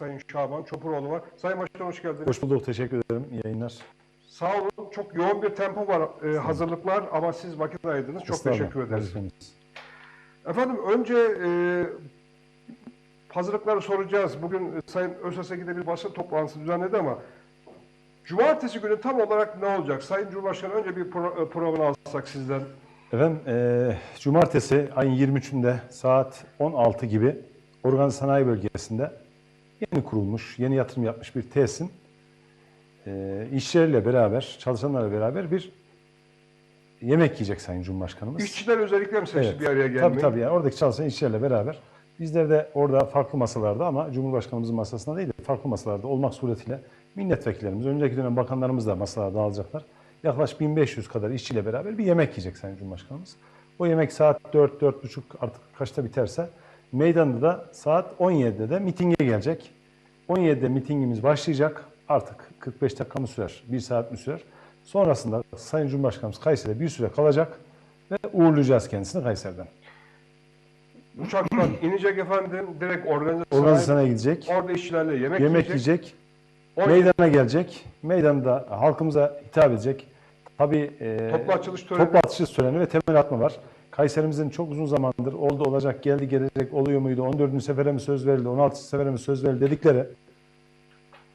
Sayın Şaban Çopuroğlu var. Sayın Başkan hoş geldiniz. Hoş bulduk, teşekkür ederim. İyi yayınlar. Sağ olun. Çok yoğun bir tempo var e, hazırlıklar ama siz vakit ayırdınız. Çok teşekkür ederiz. Efendim önce e, hazırlıkları soracağız. Bugün e, Sayın ÖSS'de bir basın toplantısı düzenledi ama Cumartesi günü tam olarak ne olacak? Sayın Cumhurbaşkanı önce bir pro, e, programını alsak sizden. Efendim, e, cumartesi ayın 23'ünde saat 16 gibi Organ Sanayi Bölgesi'nde yeni kurulmuş, yeni yatırım yapmış bir tesisin e, işçileriyle beraber, çalışanlarla beraber bir yemek yiyecek Sayın Cumhurbaşkanımız. İşçiler özellikle mi seçti Evet. bir araya gelmeyi? Tabii tabii. Yani oradaki çalışan işçilerle beraber bizler de orada farklı masalarda ama Cumhurbaşkanımızın masasında değil de farklı masalarda olmak suretiyle milletvekillerimiz, önceki dönem bakanlarımız da masalara dağılacaklar. Yaklaşık 1500 kadar işçiyle beraber bir yemek yiyecek Sayın Cumhurbaşkanımız. O yemek saat 4-4.30 artık kaçta biterse meydanda da saat 17'de de mitinge gelecek. 17'de mitingimiz başlayacak. Artık 45 dakika mı sürer, 1 saat mi sürer? Sonrasında Sayın Cumhurbaşkanımız Kayseri'de bir süre kalacak ve uğurlayacağız kendisini Kayseri'den. Uçaktan inecek efendim, direkt organizasyon. Organizasyona gidecek, Orada işçilerle yemek, yemek yiyecek. yiyecek, meydana gelecek, meydanda halkımıza hitap edecek. Tabii e, Toplu açılış töreni. toplu açılış töreni ve temel atma var. Kayserimizin çok uzun zamandır oldu olacak, geldi gelecek, oluyor muydu, 14. sefere mi söz verildi, 16. sefere mi söz verildi dedikleri,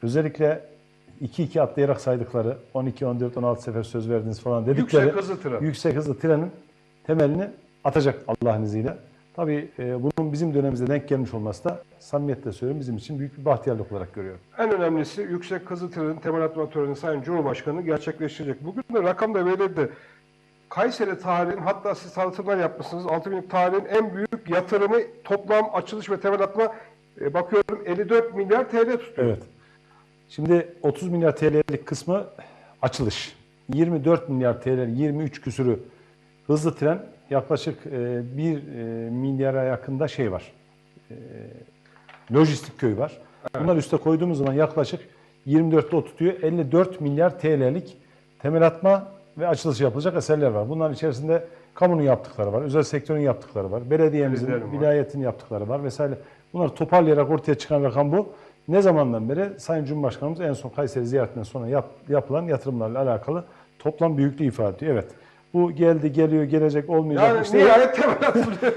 özellikle 2-2 atlayarak saydıkları, 12, 14, 16 sefer söz verdiniz falan dedikleri Yüksek hızlı tren. yüksek hızlı trenin temelini atacak Allah'ın izniyle. Tabii e, bunun bizim dönemimize denk gelmiş olması da samimiyetle söylüyorum bizim için büyük bir bahtiyarlık olarak görüyorum. En önemlisi yüksek hızlı trenin temel atma töreni Sayın Cumhurbaşkanı gerçekleştirecek. Bugün de rakam da verildi. Kayseri tarihin hatta siz tanıtımlar yapmışsınız. 6 binlik tarihin en büyük yatırımı toplam açılış ve temel atma e, bakıyorum 54 milyar TL tutuyor. Evet. Şimdi 30 milyar TL'lik kısmı açılış. 24 milyar TL, 23 küsürü hızlı tren yaklaşık 1 milyara yakında şey var. E, lojistik köy var. Bunlar üste koyduğumuz zaman yaklaşık 24'te o tutuyor. 54 milyar TL'lik temel atma ve açılış yapılacak eserler var. Bunların içerisinde kamunun yaptıkları var, özel sektörün yaptıkları var, belediyemizin, var. vilayetin yaptıkları var vesaire. Bunları toparlayarak ortaya çıkan rakam bu. Ne zamandan beri Sayın Cumhurbaşkanımız en son Kayseri ziyaretinden sonra yap- yapılan yatırımlarla alakalı toplam büyüklüğü ifade ediyor. Evet. Bu geldi, geliyor, gelecek, olmayacak. Yani İşte nihayet temel atılıyor.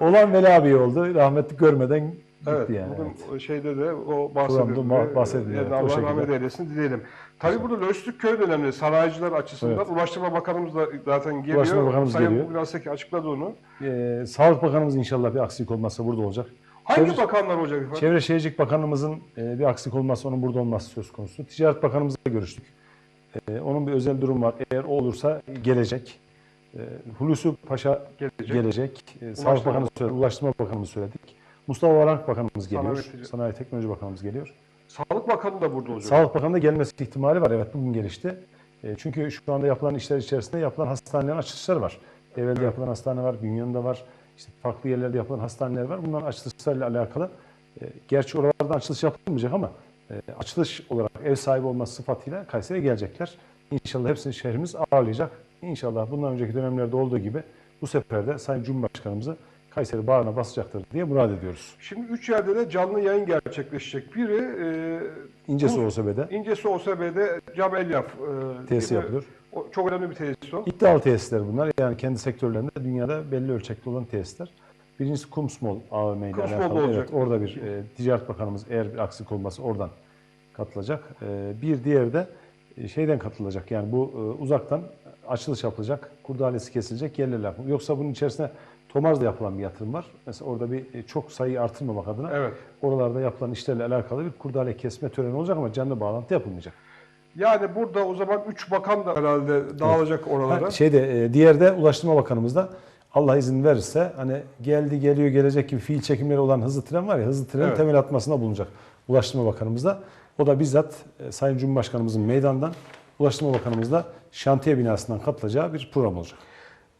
olan Veli abi oldu. Rahmetli görmeden Evet, yani. bugün evet. şeyde de o bahsedildi. bahsedildi, Yani evet, Allah şekilde. rahmet eylesin dileyelim. Tabii burada lojistik köy önemli. Sanayiciler açısından. Evet. Ulaştırma Bakanımız da zaten geliyor. Ulaştırma Bakanımız Sayın geliyor. Gülaseki açıkladı onu. Ee, Sağlık Bakanımız inşallah bir aksilik olmazsa burada olacak. Hangi Çevre- bakanlar olacak efendim? Çevre Şehircilik Bakanımızın e, bir aksik olmazsa onun burada olması söz konusu. Ticaret Bakanımızla görüştük. E, onun bir özel durum var. Eğer o olursa gelecek. E, Hulusi Paşa Gelecek. gelecek. E, Sağlık Bakanımız söyledi. Ulaştırma Bakanımız söyledik. Mustafa Varank Bakanımız geliyor. Sanayi Sanayi, Teknoloji Bakanımız geliyor. Sağlık Bakanı da burada olacak. Sağlık Bakanı da gelmesi ihtimali var. Evet bugün gelişti. E, çünkü şu anda yapılan işler içerisinde yapılan hastanelerin açılışları var. Evvelde yapılan hastane var, Bünyan'da var. İşte farklı yerlerde yapılan hastaneler var. Bunların açılışlarıyla alakalı. e, gerçi oralardan açılış yapılmayacak ama e, açılış olarak ev sahibi olması sıfatıyla Kayseri'ye gelecekler. İnşallah hepsini şehrimiz ağırlayacak. İnşallah bundan önceki dönemlerde olduğu gibi bu sefer de Sayın Cumhurbaşkanımızı Kayseri bağrına basacaktır diye murad ediyoruz. Şimdi üç yerde de canlı yayın gerçekleşecek. Biri e, İncesu OSB'de İncesi OSB'de Cam Elyaf e, tesis gibi- yapılıyor. O, çok önemli bir tesis o. İddialı tesisler bunlar. Yani kendi sektörlerinde dünyada belli ölçekte olan tesisler. Birincisi Kumsmol AVM ile Kumsmol'da alakalı. olacak. Evet, orada bir e, ticaret bakanımız eğer bir aksilik olmazsa oradan katılacak. E, bir diğeri de e, şeyden katılacak. Yani bu e, uzaktan açılış yapılacak. Kurdalesi kesilecek yerlerle yapılacak. Yoksa bunun içerisinde Tomarz'da yapılan bir yatırım var. Mesela orada bir e, çok sayıyı artırmamak adına Evet. oralarda yapılan işlerle alakalı bir kurdale kesme töreni olacak ama canlı bağlantı yapılmayacak. Yani burada o zaman üç bakan da herhalde dağılacak oralara. Ha, şeyde e, diğer de Ulaştırma Bakanımız da Allah izin verirse hani geldi geliyor gelecek gibi fiil çekimleri olan hızlı tren var ya hızlı trenin Evet. temel atmasına bulunacak Ulaştırma Bakanımız da. O da bizzat e, Sayın Cumhurbaşkanımızın meydandan Ulaştırma Bakanımız da şantiye binasından katılacağı bir program olacak.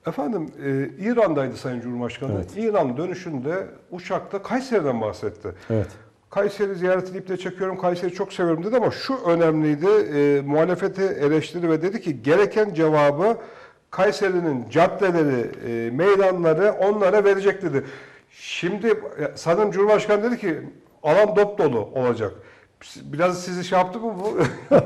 Efendim e, İran'daydı Sayın Cumhurbaşkanı. Evet. İran dönüşünde uçakta Kayseri'den bahsetti. Evet. Kayseri ziyaretini iple çekiyorum, Kayseri'yi çok seviyorum dedi ama şu önemliydi, e, muhalefeti eleştirdi ve dedi ki gereken cevabı Kayseri'nin caddeleri, e, meydanları onlara verecek dedi. Şimdi sanırım Cumhurbaşkanı dedi ki Alan dop dolu olacak. Biraz sizi şey yaptı mı bu?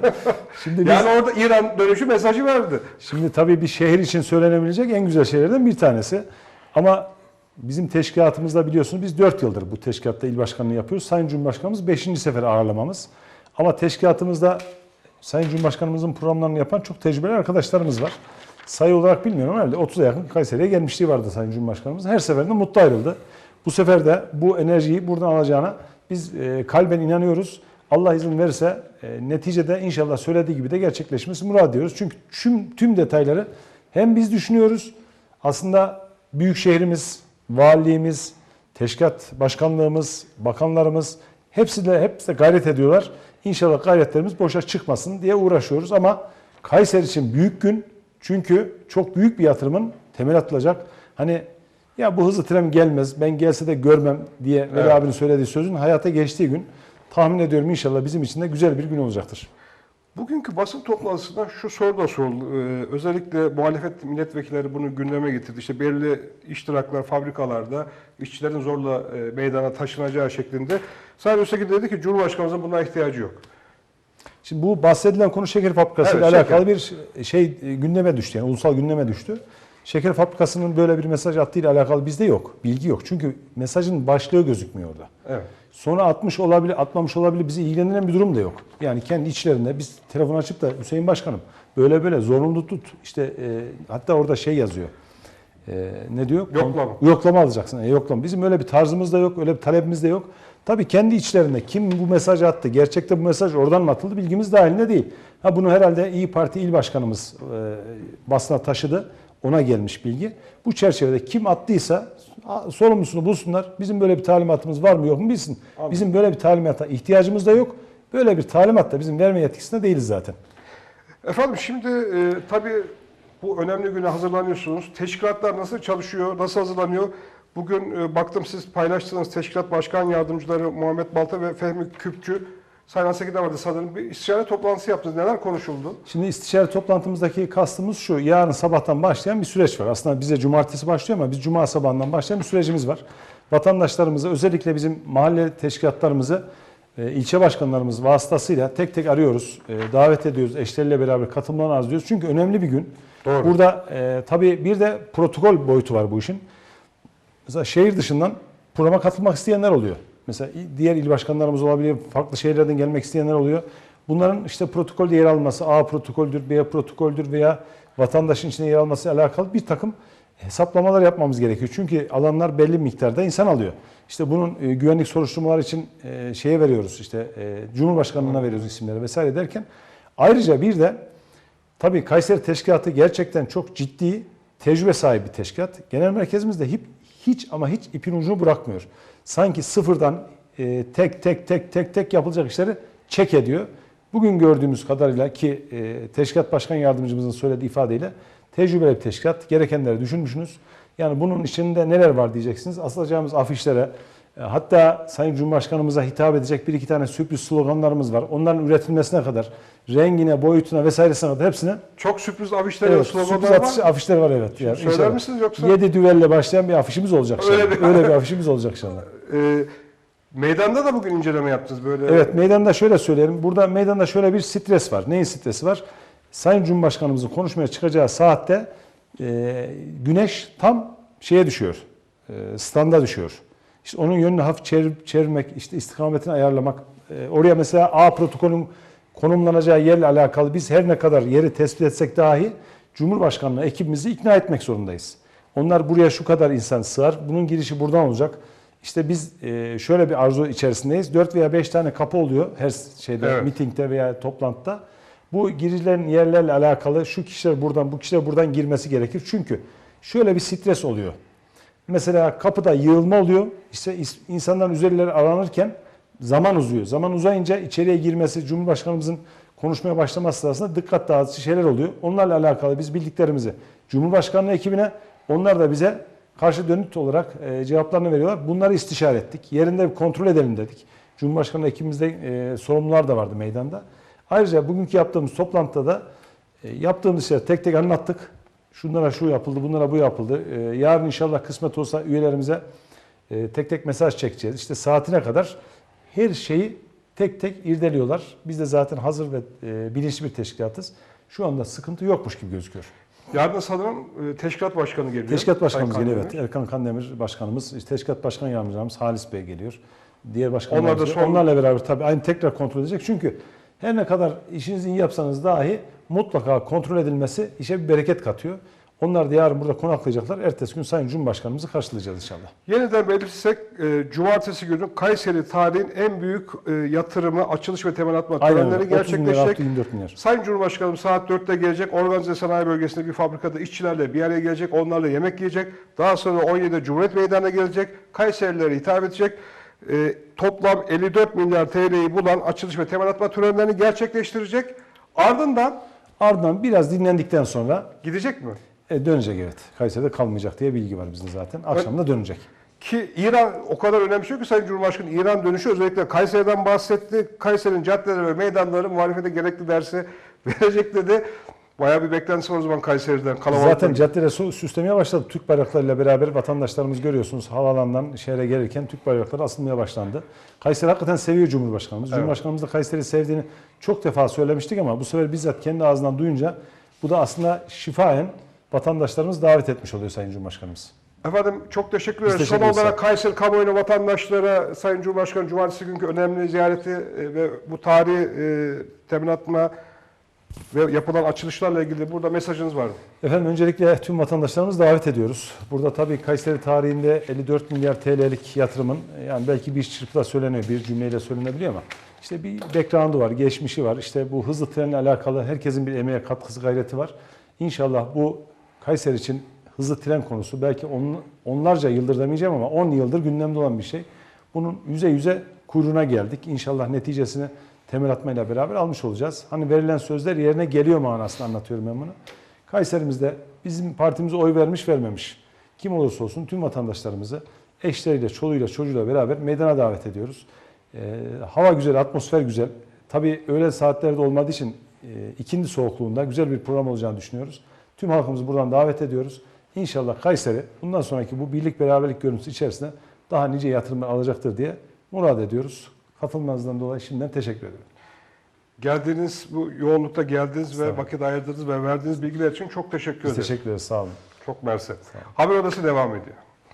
Şimdi biz- yani orada İran dönüşü mesajı verdi. Şimdi tabii bir şehir için söylenebilecek en güzel şeylerden bir tanesi. Ama bizim teşkilatımızda biliyorsunuz biz 4 yıldır bu teşkilatta il başkanlığı yapıyoruz. Sayın Cumhurbaşkanımız 5. sefer ağırlamamız. Ama teşkilatımızda Sayın Cumhurbaşkanımızın programlarını yapan çok tecrübeli arkadaşlarımız var. Sayı olarak bilmiyorum herhalde 30'a yakın Kayseri'ye gelmişliği vardı Sayın Cumhurbaşkanımız. Her seferinde mutlu ayrıldı. Bu sefer de bu enerjiyi buradan alacağına biz e, kalben inanıyoruz. Allah izin verirse e, neticede inşallah söylediği gibi de gerçekleşmesi murad ediyoruz. Çünkü tüm, tüm detayları hem biz düşünüyoruz aslında büyük şehrimiz, valiliğimiz, teşkilat başkanlığımız, bakanlarımız hepsi de hepsi de gayret ediyorlar. İnşallah gayretlerimiz boşa çıkmasın diye uğraşıyoruz ama Kayseri için büyük gün. Çünkü çok büyük bir yatırımın temel atılacak. Hani ya bu hızlı tren gelmez, ben gelse de görmem diye Veli Evet. abinin söylediği sözün hayata geçtiği gün tahmin ediyorum inşallah bizim için de güzel bir gün olacaktır. Bugünkü basın toplantısında şu soru da soruldu. Ee, özellikle muhalefet milletvekilleri bunu gündeme getirdi. İşte belirli iştiraklar fabrikalarda işçilerin zorla e, meydana taşınacağı şeklinde. Sayın Öztekin dedi ki Cumhurbaşkanımızın buna ihtiyacı yok. Şimdi bu bahsedilen konu şeker fabrikası ile Evet, alakalı bir şey e, gündeme düştü. Yani ulusal gündeme düştü. Şeker fabrikasının böyle bir mesaj attığı ile alakalı bizde yok. Bilgi yok. Çünkü mesajın başlığı gözükmüyor orada. Evet. Sonra atmış olabilir, atmamış olabilir. Bizi ilgilendiren bir durum da yok. Yani kendi içlerinde biz telefon açıp da Hüseyin Başkanım böyle böyle zorunlu tut. İşte e, hatta orada şey yazıyor. E, ne diyor? Yoklama. Yoklama alacaksın. E, yoklama. Bizim öyle bir tarzımız da yok, öyle bir talebimiz de yok. Tabii kendi içlerinde kim bu mesajı attı, gerçekte bu mesaj oradan mı atıldı bilgimiz dahilinde değil. Ha bunu herhalde İyi Parti il başkanımız e, basına taşıdı. Ona gelmiş bilgi. Bu çerçevede kim attıysa sorumlusunu bulsunlar. Bizim böyle bir talimatımız var mı yok mu bilsin. Bizim böyle bir talimata ihtiyacımız da yok. Böyle bir talimat da bizim verme yetkisinde değiliz zaten. Efendim şimdi e, tabii bu önemli güne hazırlanıyorsunuz. Teşkilatlar nasıl çalışıyor, nasıl hazırlanıyor? Bugün e, baktım siz paylaştığınız teşkilat başkan yardımcıları Muhammed Balta ve Fehmi Küpçü Sayın Hasekide vardı sanırım. Bir istişare toplantısı yaptınız. Neler konuşuldu? Şimdi istişare toplantımızdaki kastımız şu. Yarın sabahtan başlayan bir süreç var. Aslında bize cumartesi başlıyor ama biz cuma sabahından başlayan bir sürecimiz var. Vatandaşlarımızı özellikle bizim mahalle teşkilatlarımızı e, ilçe başkanlarımız vasıtasıyla tek tek arıyoruz. E, davet ediyoruz. Eşleriyle beraber katılımlarını arz ediyoruz. Çünkü önemli bir gün. Doğru. Burada e, tabii bir de protokol boyutu var bu işin. Mesela şehir dışından programa katılmak isteyenler oluyor. Mesela diğer il başkanlarımız olabilir, farklı şehirlerden gelmek isteyenler oluyor. Bunların işte protokolde yer alması, A protokoldür, B protokoldür veya vatandaşın içine yer alması alakalı bir takım hesaplamalar yapmamız gerekiyor. Çünkü alanlar belli miktarda insan alıyor. İşte bunun e, güvenlik soruşturmalar için e, şeye veriyoruz, işte e, Cumhurbaşkanlığına veriyoruz isimleri vesaire derken. Ayrıca bir de Tabii Kayseri Teşkilatı gerçekten çok ciddi tecrübe sahibi bir teşkilat. Genel merkezimizde hiç, hiç ama hiç ipin ucunu bırakmıyor. Sanki sıfırdan e, tek tek tek tek tek yapılacak işleri çek ediyor. Bugün gördüğümüz kadarıyla ki e, teşkilat başkan yardımcımızın söylediği ifadeyle tecrübeli bir teşkilat. Gerekenleri düşünmüşsünüz. Yani bunun içinde neler var diyeceksiniz. Asılacağımız afişlere, e, Hatta Sayın Cumhurbaşkanımıza hitap edecek bir iki tane sürpriz sloganlarımız var. Onların üretilmesine kadar, rengine, boyutuna vesairesine kadar hepsine Çok sürpriz afişler ve evet, sürpriz sloganlar atış, var. afişler var evet. Yani söyler inşallah. misiniz yoksa? Yedi düvelle başlayan bir afişimiz olacak Öyle bir- Öyle bir afişimiz olacak inşallah. Ee, meydanda da bugün inceleme yaptınız böyle. Evet meydanda şöyle söyleyelim. Burada meydanda şöyle bir stres var. Neyin stresi var? Sayın Cumhurbaşkanımızın konuşmaya çıkacağı saatte e, güneş tam şeye düşüyor. E, standa düşüyor. İşte onun yönünü hafif çevir- çevirmek, işte istikametini ayarlamak. E, oraya mesela A protokolün konumlanacağı yerle alakalı biz her ne kadar yeri tespit etsek dahi Cumhurbaşkanlığı ekibimizi ikna etmek zorundayız. Onlar buraya şu kadar insan sığar. Bunun girişi buradan olacak. İşte biz e, şöyle bir arzu içerisindeyiz. 4 veya 5 tane kapı oluyor her şeyde Evet. mitingde veya toplantıda. Bu girişlerin yerlerle alakalı şu kişiler buradan bu kişiler buradan girmesi gerekir. Çünkü şöyle bir stres oluyor. Mesela kapıda yığılma oluyor. İşte insanların üzerleri aranırken zaman uzuyor. Zaman uzayınca içeriye girmesi Cumhurbaşkanımızın konuşmaya başlaması sırasında dikkat dağıtıcı şeyler oluyor. Onlarla alakalı biz bildiklerimizi Cumhurbaşkanlığı ekibine onlar da bize karşı dönüt olarak e, cevaplarını veriyorlar. Bunları istişare ettik. Yerinde bir kontrol edelim dedik. Cumhurbaşkanı ekibimizde e, sorumlular da vardı meydanda. Ayrıca bugünkü yaptığımız toplantıda da e, yaptığımız şeyleri tek tek anlattık. Şunlara şu yapıldı, bunlara bu yapıldı. Yarın inşallah kısmet olsa üyelerimize tek tek mesaj çekeceğiz. İşte saatine kadar her şeyi tek tek irdeliyorlar. Biz de zaten hazır ve bilinçli bir teşkilatız. Şu anda sıkıntı yokmuş gibi gözüküyor. Yarın sanırım e, teşkilat başkanı geliyor. Teşkilat başkanımız Sayın geliyor evet. Erkan Kandemir başkanımız, teşkilat başkan yardımcımız Halis Bey geliyor. Diğer Onlar başkanlarımız da son- Onlarla beraber tabii aynı tekrar kontrol edecek. Çünkü her ne kadar işinizi iyi yapsanız dahi mutlaka kontrol edilmesi işe bir bereket katıyor. Onlar da yarın burada konaklayacaklar. Ertesi gün Sayın Cumhurbaşkanımızı karşılayacağız inşallah. Yeniden belirtsek e, cumartesi günü Kayseri tarihin en büyük e, yatırımı açılış ve temel atma Aynen törenleri öyle. 30 milyar gerçekleşecek. artı 24 milyar. Sayın Cumhurbaşkanım saat 4'te gelecek. Organize sanayi bölgesinde bir fabrikada işçilerle bir araya gelecek. Onlarla yemek yiyecek. Daha sonra 17'de Cumhuriyet Meydanı'na gelecek. Kayserililere hitap edecek. E, toplam 54 milyar TL'yi bulan açılış ve temel atma törenlerini gerçekleştirecek. Ardından Ardından biraz dinlendikten sonra gidecek mi? E, dönecek evet. Kayseri'de kalmayacak diye bilgi var bizde zaten. Akşam da dönecek. Ki İran o kadar önemsiyor ki Sayın Cumhurbaşkanı İran dönüşü özellikle Kayseri'den bahsetti. Kayseri'nin caddeleri ve meydanları muhalefete gerekli dersi verecek dedi. Bayağı bir beklentisi var o zaman Kayseri'den. Kalabalık Zaten caddeler su- süslemeye başladı. Türk bayraklarıyla beraber vatandaşlarımız görüyorsunuz havaalanından şehre gelirken Türk bayrakları asılmaya başlandı. Kayseri hakikaten seviyor Cumhurbaşkanımız. Evet. Cumhurbaşkanımız da Kayseri'yi sevdiğini çok defa söylemiştik ama bu sefer bizzat kendi ağzından duyunca bu da aslında şifayen vatandaşlarımız davet etmiş oluyor Sayın Cumhurbaşkanımız. Efendim çok teşekkür ederiz. Son olarak Kayseri kamuoyuna vatandaşlara Sayın Cumhurbaşkanı Cumartesi günkü önemli ziyareti e, ve bu tarihi e, temin atma ve yapılan açılışlarla ilgili burada mesajınız var mı? Efendim öncelikle tüm vatandaşlarımızı davet ediyoruz. Burada tabii Kayseri tarihinde 54 milyar TL'lik yatırımın yani belki bir çırpıda söyleniyor, bir cümleyle söylenebiliyor ama işte bir background'u var, geçmişi var. İşte bu hızlı trenle alakalı herkesin bir emeğe katkısı gayreti var. İnşallah bu Kayseri için hızlı tren konusu belki on, onlarca yıldır demeyeceğim ama 10 yıldır gündemde olan bir şey. Bunun yüze yüze kuyruğuna geldik. İnşallah neticesini temel atmayla beraber almış olacağız. Hani verilen sözler yerine geliyor manasını anlatıyorum ben bunu. Kayserimizde bizim partimize oy vermiş vermemiş kim olursa olsun tüm vatandaşlarımızı eşleriyle, çoluğuyla, çocuğuyla beraber meydana davet ediyoruz. Ee, hava güzel, atmosfer güzel. Tabii öğle saatlerde olmadığı için e, ikindi soğukluğunda güzel bir program olacağını düşünüyoruz. Tüm halkımızı buradan davet ediyoruz. İnşallah Kayseri bundan sonraki bu birlik beraberlik görüntüsü içerisinde daha nice yatırımlar alacaktır diye murad ediyoruz. Katılmanızdan dolayı şimdiden teşekkür ederim. Geldiğiniz bu yoğunlukta geldiniz ve vakit ayırdınız ve verdiğiniz bilgiler için çok teşekkür Biz ederim. teşekkür ederiz. Sağ olun. Çok mersi. Haber odası devam ediyor.